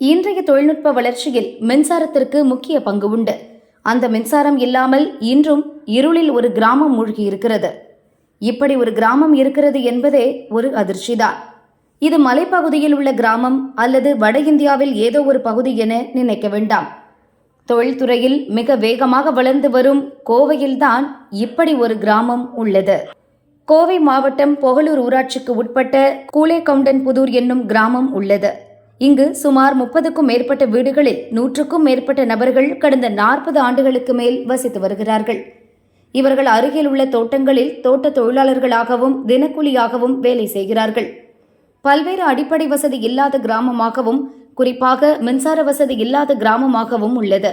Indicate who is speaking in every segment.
Speaker 1: இன்றைய தொழில்நுட்ப வளர்ச்சியில் மின்சாரத்திற்கு முக்கிய பங்கு உண்டு. அந்த மின்சாரம் இல்லாமல் இன்றும் இருளில் ஒரு கிராமம் மூழ்கி இருக்கிறது. இப்படி ஒரு கிராமம் இருக்கிறது என்பதே ஒரு அதிர்ச்சிதான். இது மலைப்பகுதியில் உள்ள கிராமம் அல்லது வட இந்தியாவில் ஏதோ ஒரு பகுதி என நினைக்க வேண்டாம். தொழில்துறையில் மிக வேகமாக வளர்ந்து வரும் கோவையில்தான் இப்படி ஒரு கிராமம் உள்ளது. கோவை மாவட்டம் பொகலூர் ஊராட்சிக்கு உட்பட்ட கூலேகவுண்டன் என்னும் கிராமம் உள்ளது. இங்கு சுமார் முப்பதுக்கும் மேற்பட்ட வீடுகளில் நூற்றுக்கும் மேற்பட்ட நபர்கள் கடந்த நாற்பது ஆண்டுகளுக்கு மேல் வசித்து வருகிறார்கள். இவர்கள் அருகில் உள்ள தோட்டங்களில் தோட்ட தொழிலாளர்களாகவும் தினக்கூலியாகவும் வேலை செய்கிறார்கள். பல்வேறு அடிப்படை வசதி இல்லாத கிராமமாகவும் குறிப்பாக மின்சார வசதி இல்லாத கிராமமாகவும் உள்ளது.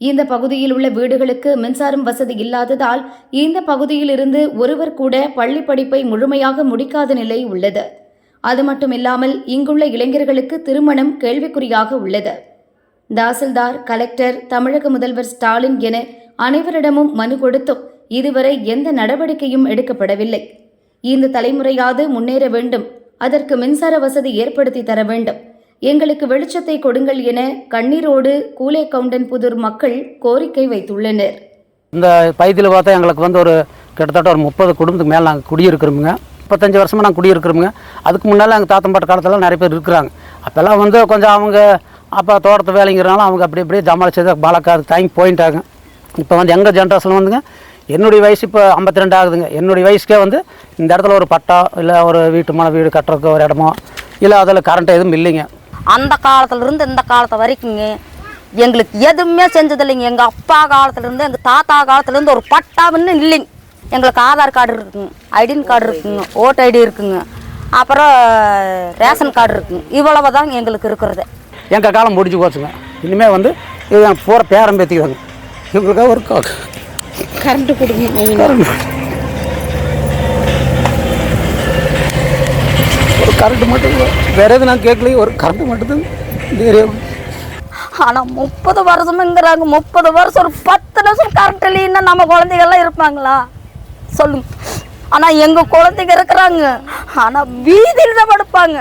Speaker 1: இந்த பகுதியில் உள்ள வீடுகளுக்கு மின்சாரம் வசதி இல்லாததால் இந்த பகுதியிலிருந்து ஒருவர் கூட பள்ளி படிப்பை முழுமையாக முடிக்காத நிலை உள்ளது. அது மட்டுமில்லாமல் இங்குள்ள இளைஞர்களுக்கு திருமணம் கேள்விக்குறியாக உள்ளது. தாசில்தார் கலெக்டர் தமிழக முதல்வர் ஸ்டாலின் என அனைவரிடமும் மனு கொடுத்தும் இதுவரை எந்த நடவடிக்கையும் எடுக்கப்படவில்லை. இந்த தலைமுறையாவது முன்னேற வேண்டும். அதற்கு மின்சார வசதி ஏற்படுத்தி தர வேண்டும். எங்களுக்கு வெளிச்சத்தை கொடுங்கள் என கண்ணீரோடு கூலே கவுண்டன் புதூர் மக்கள் கோரிக்கை வைத்துள்ளனர்.
Speaker 2: இந்த பகுதியில் பார்த்தா எங்களுக்கு வந்து ஒரு கிட்டத்தட்ட ஒரு முப்பது குடும்பத்துக்கு மேலே நாங்கள் குடியிருக்கிறோமுங்க. முப்பத்தஞ்சு வருஷமாக நாங்கள் குடியிருக்கிறோமுங்க. அதுக்கு முன்னால் எங்கள் தாத்தம்பாட்ட காலத்தில் நிறைய பேர் இருக்கிறாங்க. அப்போல்லாம் வந்து கொஞ்சம் அவங்க அப்போ தோட்டத்து வேலைங்கிறனால அவங்க அப்படி அப்படியே ஜமாளிச்சது பாலக்காடு தாங்கி போயிட்டாங்க. இப்போ வந்து எங்கள் ஜென்ரேஷன் வந்துங்க என்னுடைய வயசு இப்போ ஐம்பத்தி ரெண்டு ஆகுதுங்க. என்னுடைய வயசுக்கே வந்து இந்த இடத்துல ஒரு பட்டா இல்லை ஒரு வீட்டு மன வீடு கட்டுறதுக்கு ஒரு இடமோ இல்லை அதில் கரண்ட் எதுவும் இல்லைங்க.
Speaker 3: அந்த காலத்துலேருந்து இந்த காலத்து வரைக்குங்க எங்களுக்கு எதுவுமே செஞ்சதில்லைங்க. எங்கள் அப்பா காலத்துலேருந்து எங்கள் தாத்தா காலத்துலேருந்து ஒரு பட்டாவுன்னு இல்லைங்க. எங்களுக்கு ஆதார் கார்டு இருக்குங்க. ஐடென்டி கார்டு இருக்குங்க. ஓட்டு ஐடி இருக்குங்க. அப்புறம் ரேஷன் கார்டு இருக்குங்க. இவ்வளவு தாங்க எங்களுக்கு இருக்கிறது.
Speaker 2: எங்கள் காலம் முடிஞ்சு போச்சுங்க. இனிமேல் வந்து இது போகிற பேரம் பேத்திக்குதாங்க. இவங்களுக்காக ஒரு கா-
Speaker 4: கரண்ட் கொடுங்க
Speaker 2: ஒரு கரண்ட் மட்டும் வேற எதுவும் நான் கேட்கலையே ஒரு கரண்ட் மட்டும் தான் இந்த ஏரியாவுக்கு
Speaker 3: ஆனால் முப்பது வருஷமுங்கிறாங்க. முப்பது வருஷம் ஒரு பத்து நிமிஷம் கரண்ட் இல்லைன்னா நம்ம குழந்தைகள்லாம் இருப்பாங்களா? சொல்லுங்க ஆனால் எங்கள் குழந்தைங்க இருக்கிறாங்க. ஆனால் வீதியில் தான் படுப்பாங்க.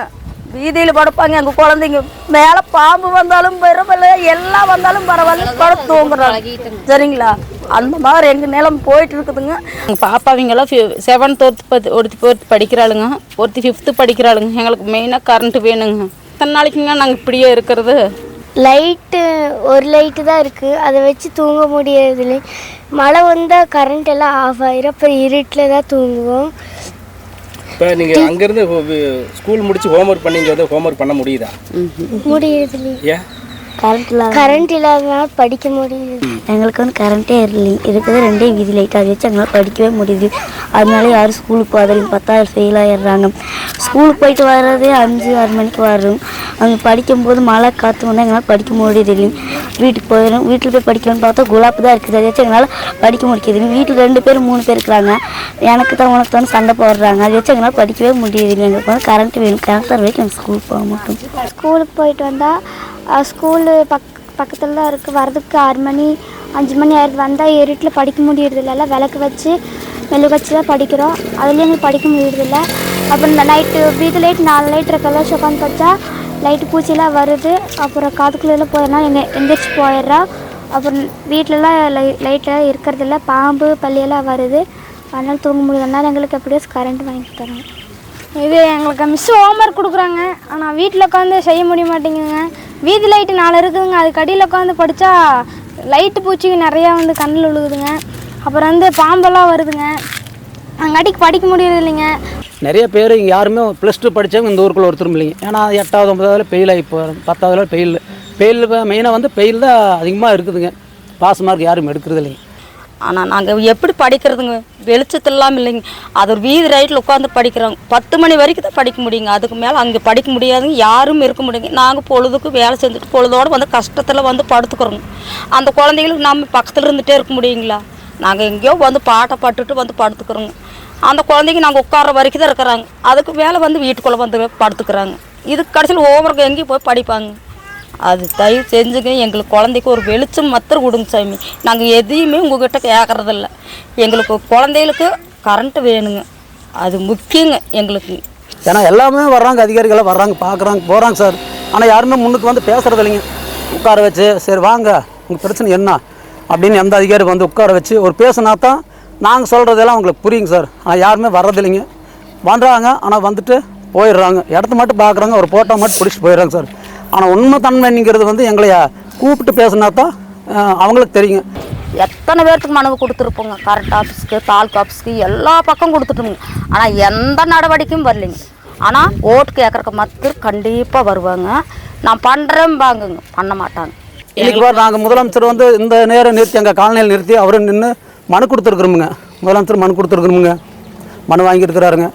Speaker 3: வீதியில் படுப்பாங்க. எங்கள் குழந்தைங்க மேலே பாம்பு வந்தாலும் பரவாயில்ல எல்லாம் வந்தாலும் பரவாயில்ல படுத்து தூங்குறாங்க. சரிங்களா? அந்த மாதிரி எங்கள் நிலம் போயிட்டு இருக்குதுங்க.
Speaker 4: எங்கள் பாப்பாவிங்கெல்லாம் செவன்த் ஒருத்தி ஒருத்தி ஒருத்தி படிக்கிறாளுங்க. ஒருத்தி ஃபிஃப்த்து படிக்கிறாளுங்க. எங்களுக்கு மெயினாக கரண்ட் வேணுங்க. எத்தனை நாளைக்குங்க நாங்கள் இப்படியே இருக்கிறது.
Speaker 5: லைட்டு ஒரு லைட்டு தான் இருக்குது அதை வச்சு தூங்க முடியறதில்லை. மழை வந்தால் கரண்ட் எல்லாம் ஆஃப் ஆயிரும். அப்புறம் இருட்டில் தான் தூங்குவோம்.
Speaker 6: இப்போ நீங்கள் அங்கேருந்து ஸ்கூல் முடிச்சு ஹோம்ஒர்க் வந்து ஹோம்ஒர்க் பண்ண முடியுதா?
Speaker 5: முடியறதில்லை.
Speaker 6: ஏன்?
Speaker 5: கரண்ட் இல்லாத கரண்ட் இல்லாதனால படிக்க முடியுது
Speaker 7: எங்களுக்கு வந்து கரண்ட்டே இல்லை. இருக்குது ரெண்டே வீதி லைட் அதை வச்சு எங்களால் படிக்கவே முடியுது. அதனால யாரும் ஸ்கூலுக்கு போகிறதில்லைங்க பத்தாவது ஃபெயில் ஆயிடுறாங்க. ஸ்கூலுக்கு போயிட்டு வர்றதே அஞ்சு ஆறு மணிக்கு வரும். அங்கே படிக்கும்போது மழை காற்று வந்தால் எங்களால் படிக்க முடியுது இல்லைங்க வீட்டுக்கு போயிடும் வீட்டில் போய் படிக்கலாம்னு பார்த்தா குலாப்பு தான் இருக்குது. அதை வச்சு எங்களால் படிக்க முடியுது. வீட்டில் ரெண்டு பேர் மூணு பேர் இருக்கிறாங்க. எனக்கு தான் உனக்கு தான் சண்டை போடுறாங்க. அதை வச்சு எங்களால் படிக்கவே முடியுது. எங்களுக்கு வந்து கரண்ட் வேணும். கரண்ட் தர வரைக்கும் ஸ்கூல் ஸ்கூலுக்கு போக மாட்டோம்
Speaker 5: ஸ்கூலுக்கு போயிட்டு வந்தால் ஸ்கூலு பக் பக்கத்தில் தான் இருக்குது வரதுக்கு ஆறு மணி அஞ்சு மணி ஆயிடுது. வந்தால் இருட்டில் படிக்க முடியறதில்ல விளக்கு வச்சு மெல்லு வச்சு தான் படிக்கிறோம். அதுலேயும் எங்களுக்கு படிக்க முடியறதில்ல அப்புறம் இந்த நைட்டு வீட்டு லைட் நாலு லைட் இருக்கெல்லாம் உட்காந்து படித்தா லைட்டு பூச்சிலாம் வருது. அப்புறம் காதுக்குள்ளெல்லாம் போயிடலாம் எங்கள் எந்திரிச்சு போயிடுறா. அப்புறம் வீட்டிலலாம் லை லைட்டெல்லாம் இருக்கிறதில்ல பாம்பு பள்ளியெல்லாம் வருது. அதனால் தூங்க முடியும் எங்களுக்கு எப்படியோ கரண்ட் வாங்கி தரோம்
Speaker 8: இது எங்களுக்கு மிஸ் ஹோம்ஒர்க் கொடுக்குறாங்க. ஆனால் வீட்டில் உட்காந்து செய்ய முடிய மாட்டேங்குதுங்க. வீதி லைட்டு நாலு இருக்குதுங்க. அதுக்கு அடியில் உட்காந்து படித்தா லைட்டு பூச்சி நிறையா வந்து கண்ணில் விழுகுதுங்க அப்புறம் வந்து பாம்பெல்லாம் வருதுங்க. அங்காட்டிக்கு படிக்க முடியறது இல்லைங்க.
Speaker 2: நிறைய பேர் இங்கே யாருமே ப்ளஸ் டூ படித்தவங்க இந்த ஊருக்குள்ளே ஒருத்தரும் இல்லைங்க. ஏன்னா எட்டாவது ஒன்பதாவது பெயில் ஆகி போகிறோம் பத்தாவதுல பெயில் பெயில் மெயினாக வந்து பெயில் தான் அதிகமாக இருக்குதுங்க. பாஸ் மார்க் யாரும் எடுக்கிறது இல்லைங்க.
Speaker 3: ஆனால் நாங்கள் எப்படி படிக்கிறதுங்க? வெளிச்சத்தெல்லாம் இல்லைங்க. அது ஒரு வீதி ரைட்டில் உட்காந்து படிக்கிறாங்க பத்து மணி வரைக்கும் தான் படிக்க முடியுங்க. அதுக்கு மேலே அங்கே படிக்க முடியாதுங்க. யாரும் இருக்க முடியுங்க. நாங்கள் பொழுதுக்கு வேலை செஞ்சுட்டு பொழுதோடு வந்து கஷ்டத்தில் வந்து படுத்துக்கிறோங்க. அந்த குழந்தைகளுக்கு நம்ம பக்கத்தில் இருந்துகிட்டே இருக்க முடியுங்களா? நாங்கள் எங்கேயோ வந்து பாட்டை பட்டுட்டு வந்து படுத்துக்கிறோங்க. அந்த குழந்தைங்க நாங்கள் உட்கார வரைக்கும் தான் இருக்கிறாங்க. அதுக்கு மேலே வந்து வீட்டுக்குள்ளே வந்து படுத்துக்கிறாங்க. இதுக்கு கடைசியில் ஓவருக்கு எங்கேயும் போய் படிப்பாங்க. அது தயவு செஞ்சுங்க எங்களுக்கு குழந்தைக்கு ஒரு வெளிச்சம் மாத்திரம் கொடுங்க சாமி. நாங்கள் எதையுமே உங்ககிட்ட கேட்குறதில்ல எங்களுக்கு குழந்தைகளுக்கு கரண்ட்டு வேணுங்க. அது முக்கியங்க எங்களுக்கு.
Speaker 2: ஏன்னா எல்லாமே வர்றாங்க அதிகாரிகளாக வர்றாங்க பார்க்குறாங்க போகிறாங்க சார். ஆனால் யாருமே முன்னுக்கு வந்து பேசுகிறது இல்லைங்க. உட்கார வச்சு சரி வாங்க உங்கள் பிரச்சனை என்ன? அப்படின்னு எந்த அதிகாரி வந்து உட்கார வச்சு ஒரு பேசுனா தான் நாங்கள் சொல்கிறதெல்லாம் அவங்களுக்கு புரியுங்க சார். ஆனால் யாருமே வர்றதில்லைங்க. வந்துடுறாங்க ஆனால் வந்துட்டு போயிடுறாங்க. இடத்த மட்டும் பார்க்குறாங்க ஒரு ஃபோட்டோ மட்டும் பிடிச்சிட்டு போயிடுறாங்க சார். ஆனால் உண்மை தன்மைங்கிறது வந்து எங்களை கூப்பிட்டு பேசுனா தான் அவங்களுக்கு தெரியுங்க.
Speaker 3: எத்தனை பேர்த்துக்கு மனு கொடுத்துருப்போங்க. கரண்ட் ஆஃபீஸ்க்கு தாலுக்கா ஆஃபீஸ்க்கு எல்லா பக்கம் கொடுத்துட்டோங்க ஆனால் எந்த நடவடிக்கையும் வரலைங்க. ஆனால் ஓட்டு கேட்குறக்கு மட்டும் கண்டிப்பாக வருவாங்க. நான் பண்ணுறேன் பாங்குங்க. பண்ண மாட்டாங்க.
Speaker 2: இன்னைக்கு நாங்கள் முதலமைச்சர் வந்து இந்த நேரம் நிறுத்தி எங்கள் காலனியில் நிறுத்தி அவரும் நின்று மனு கொடுத்துருக்குறோமுங்க. முதலமைச்சர் மனு கொடுத்துருக்குறோமுங்க. மனு வாங்கியிருக்கிறாருங்க.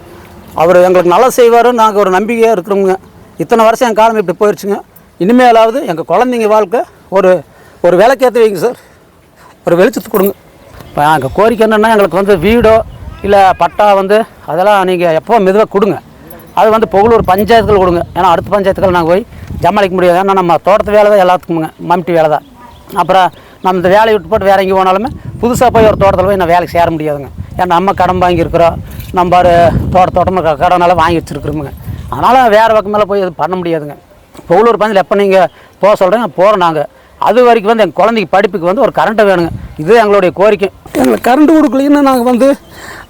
Speaker 2: அவர் எங்களுக்கு நல்லா செய்வாருன்னு நாங்கள் ஒரு நம்பிக்கையாக இருக்கிறோமுங்க. இத்தனை வருஷம் என் காலம் இப்படி போயிடுச்சுங்க இனிமேலாவது எங்கள் குழந்தைங்க வாழ்க்கை ஒரு ஒரு விலைக்கேற்ற வைங்க சார். ஒரு வெளிச்சத்து கொடுங்க. இப்போ எங்கள் கோரிக்கை என்னென்னா எங்களுக்கு வந்து வீடோ இல்லை பட்டா வந்து அதெல்லாம் நீங்கள் எப்போ மெதுவாக கொடுங்க. அது வந்து புகழூர் பஞ்சாயத்துகள் கொடுங்க. ஏன்னா அடுத்த பஞ்சாயத்துக்கள் நாங்கள் போய் ஜமாளிக்க முடியாது. ஏன்னா நம்ம தோட்டத்து வேலை தான் எல்லாத்துக்குமுங்க. மம்டி வேலை தான் அப்புறம் நம்ம இந்த வேலையை விட்டு போட்டு வேற எங்கே போனாலுமே புதுசாக போய் ஒரு தோட்டத்தில் போய் நான் வேலைக்கு சேர முடியாதுங்க. ஏன்னா நம்ம கடன் வாங்கியிருக்கிறோம். நம்ம ஒரு தோட்ட தோட்டமாக கடனால் வாங்கி வச்சுருக்குறோமுங்க. அதனால் வேறு பக்கம் மேலே போய் எதுவும் பண்ண முடியாதுங்க. புகழூர் பஞ்சில் எப்போ நீங்கள் போக சொல்கிறீங்க போகிறோம் நாங்கள் அது வரைக்கும் வந்து எங்கள் குழந்தைக்கு படிப்புக்கு வந்து ஒரு கரண்ட்டை வேணுங்க. இது எங்களுடைய கோரிக்கை. எங்களுக்கு கரண்ட் கொடுக்கலன்னு நாங்கள் வந்து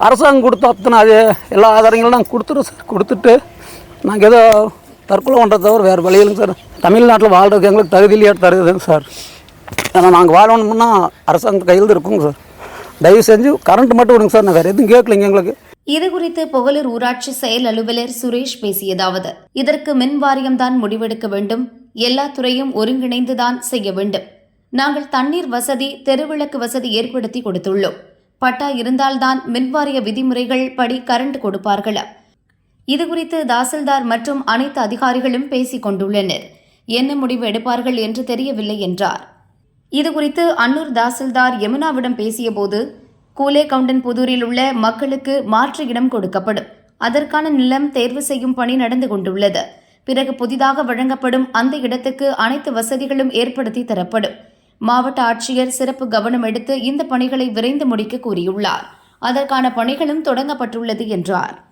Speaker 2: அரசாங்கம் கொடுத்த அத்தனை அது எல்லா ஆதாரங்களும் நாங்கள் கொடுத்துருவோம் சார். கொடுத்துட்டு நாங்கள் ஏதோ தற்கொலை பண்ணுறத தவிர வேறு வழியிலுங்க சார். தமிழ்நாட்டில் வாழ்கிறதுக்கு எங்களுக்கு தகுதியிலேயே தருதுங்க சார். ஏன்னா நாங்கள் வாழணும்னா அரசாங்கத்து கையில் இருக்குங்க சார். தயவு செஞ்சு கரண்ட் மட்டும் விடுங்க சார். நான் வேறு எதுவும் கேட்கலைங்க எங்களுக்கு.
Speaker 1: இது குறித்து புகழூர் ஊராட்சி செயல் அலுவலர் சுரேஷ் பேசியதாவது இதற்கு மின் வாரியம்தான் முடிவெடுக்க வேண்டும். எல்லா துறையும் ஒருங்கிணைந்துதான் செய்ய வேண்டும். நாங்கள் தண்ணீர் வசதி தெருவிளக்கு வசதி ஏற்படுத்தி கொடுத்துள்ளோம். பட்டா இருந்தால்தான் மின்வாரிய விதிமுறைகள் படி கரண்ட் கொடுப்பார்கள்? இது குறித்து தாசில்தார் மற்றும் அனைத்து அதிகாரிகளும் பேசிக் கொண்டுள்ளனர் என்ன முடிவு எடுப்பார்கள் என்று தெரியவில்லை என்றார். இது குறித்து அன்னூர் தாசில்தார் யமுனாவிடம் பேசியபோது கூலே கவுண்டன் புதூரில் உள்ள மக்களுக்கு மாற்று இடம் கொடுக்கப்படும். அதற்கான நிலம் தேர்வு செய்யும் பணி நடந்து கொண்டுள்ளது. பிறகு புதிதாக வழங்கப்படும் அந்த இடத்துக்கு அனைத்து வசதிகளும் ஏற்படுத்தி தரப்படும். மாவட்ட ஆட்சியர் சிறப்பு கவனம் எடுத்து இந்த பணிகளை விரைந்து முடிக்க கூறியுள்ளார். அதற்கான பணிகளும் தொடங்கப்பட்டுள்ளது என்றார்.